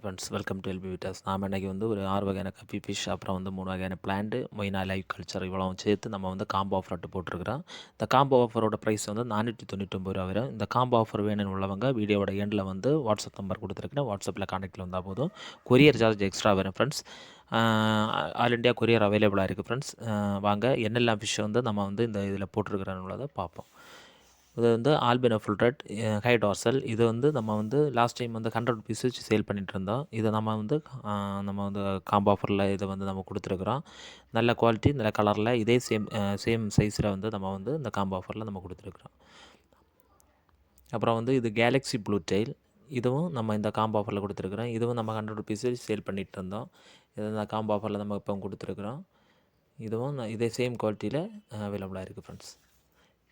Friends welcome to LP விட்டாஸ் நாம் இன்றைக்கி வந்து ஒரு ஆறு வகையான கப்பி ஃபிஷ் அப்புறம் வந்து மூணு வகையான பிளான்ட்டு மொயினா லைவ் கல்ச்சர் இவ்வளோ சேர்த்து நம்ம வந்து காம்போ ஆஃபர் அட்டு போட்டிருக்கிறோம். இந்த காம்போ ஆஃபரோட ப்ரைஸ் வந்து நானூற்றி தொண்ணூற்றொம்பது ரூபா வரும். இந்த காம்போ ஆஃபர் வேணும்னு உள்ளவங்க வீடியோட எண்டில் வந்து வாட்ஸ்அப் நம்பர் கொடுத்துருக்கேன் வாட்ஸ்அப்பில் கான்டாக்டில் வந்தால் போதும். கொரியர் சார்ஜ் எக்ஸ்ட்ரா வரும் ஃப்ரெண்ட்ஸ் ஆல் இண்டியா கொரியர் அவைலபிளாக இருக்குது ஃப்ரெண்ட்ஸ் வாங்க என்னெல்லாம் ஃபிஷ் வந்து நம்ம வந்து இந்த இதில் போட்டிருக்கிறோன்னு பார்ப்போம். இது வந்து ஆல்பினோ ஃபுல்ரெட் ஹை இது வந்து நம்ம வந்து லாஸ்ட் டைம் வந்து ஹண்ட்ரட் ருபீஸ் வச்சு சேல் பண்ணிகிட்டு இருந்தோம். இதை நம்ம வந்து நம்ம வந்து காம்போ ஆஃபரில் இதை வந்து நம்ம கொடுத்துருக்குறோம். நல்ல குவாலிட்டி நல்ல கலரில் இதே சேம் சேம் சைஸில் வந்து நம்ம வந்து இந்த காம்போ ஆஃபரில் நம்ம கொடுத்துருக்குறோம். அப்புறம் வந்து இது கேலக்ஸி ப்ளூ டெயில் இதுவும் நம்ம இந்த காம்போ ஆஃபரில் கொடுத்துருக்குறோம். இதுவும் நம்ம ஹண்ட்ரட் ருபீஸ் சேல் பண்ணிகிட்டு இருந்தோம். இது இந்த காம்போ ஆஃபரில் நம்ம இப்போ கொடுத்துருக்குறோம். இதுவும் இதே சேம் குவாலிட்டியில் அவைலபிளாக இருக்குது ஃப்ரெண்ட்ஸ்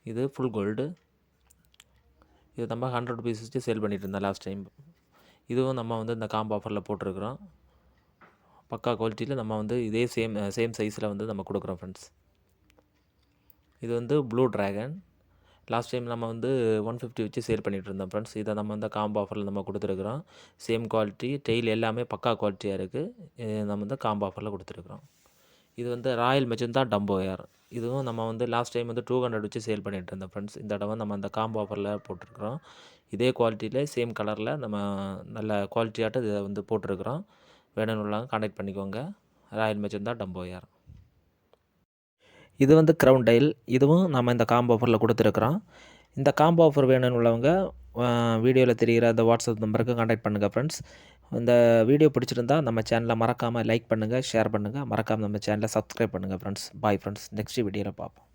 இது ஃபுல் கோல்டு இது நம்ம ஹண்ட்ரட் ருபீஸ் வச்சு சேல் பண்ணிட்டு இருந்தோம் லாஸ்ட் டைம் இதுவும் நம்ம வந்து இந்த காம்போ ஆஃபரில் போட்டிருக்கிறோம். பக்கா குவாலிட்டியில் நம்ம வந்து இதே சேம் சேம் சைஸில் வந்து நம்ம கொடுக்குறோம் ஃப்ரெண்ட்ஸ் இது வந்து ப்ளூ ட்ராகன் லாஸ்ட் டைம் நம்ம வந்து ஒன் ஃபிஃப்டி வச்சு சேல் பண்ணிகிட்டு இருந்தோம் ஃப்ரெண்ட்ஸ் இதை நம்ம வந்து காம்போ ஆஃபரில் நம்ம கொடுத்துருக்குறோம். சேம் குவாலிட்டி டெய்ல் எல்லாமே பக்கா குவாலிட்டியாக இருக்குது நம்ம வந்து காம்போ ஆஃபரில் கொடுத்துருக்குறோம். இது வந்து ராயல் மெஜந்தா டம்போ ஏர் இதுவும் நம்ம வந்து லாஸ்ட் டைம் வந்து டூ ஹண்ட்ரட் வச்சு சேல் பண்ணிட்டு இருந்தோம் ஃப்ரெண்ட்ஸ் இந்த தடவை நம்ம அந்த காம்போ ஆஃபரில் போட்டிருக்கிறோம். இதே குவாலிட்டியில் சேம் கலரில் நம்ம நல்ல குவாலிட்டியாட்ட இதை வந்து போட்டிருக்கிறோம். வேணும்னுலாம் காண்டாக்ட் பண்ணிக்கோங்க. ராயல் மெஜந்தா டம்போ ஏர் இது வந்து க்ரௌன் டைல் இதுவும் நம்ம இந்த காம்போ ஆஃபரில் கொடுத்துருக்குறோம். இந்த காம்போ ஆஃபர் வேணும்னு உள்ளவங்க வீடியோவில் தெரிகிற அந்த வாட்ஸ்அப் நம்பருக்கு காண்டாக்ட் பண்ணுங்கள் ஃப்ரெண்ட்ஸ் இந்த வீடியோ பிடிச்சிருந்தா நம்ம சேனலை மறக்காமல் லைக் பண்ணுங்கள் ஷேர் பண்ணுங்கள் மறக்காமல் நம்ம சேனலை சப்ஸ்கிரைப் பண்ணுங்கள் ஃப்ரெண்ட்ஸ் பாய் ஃப்ரெண்ட்ஸ் நெக்ஸ்ட் வீடியோவில் பார்ப்போம்.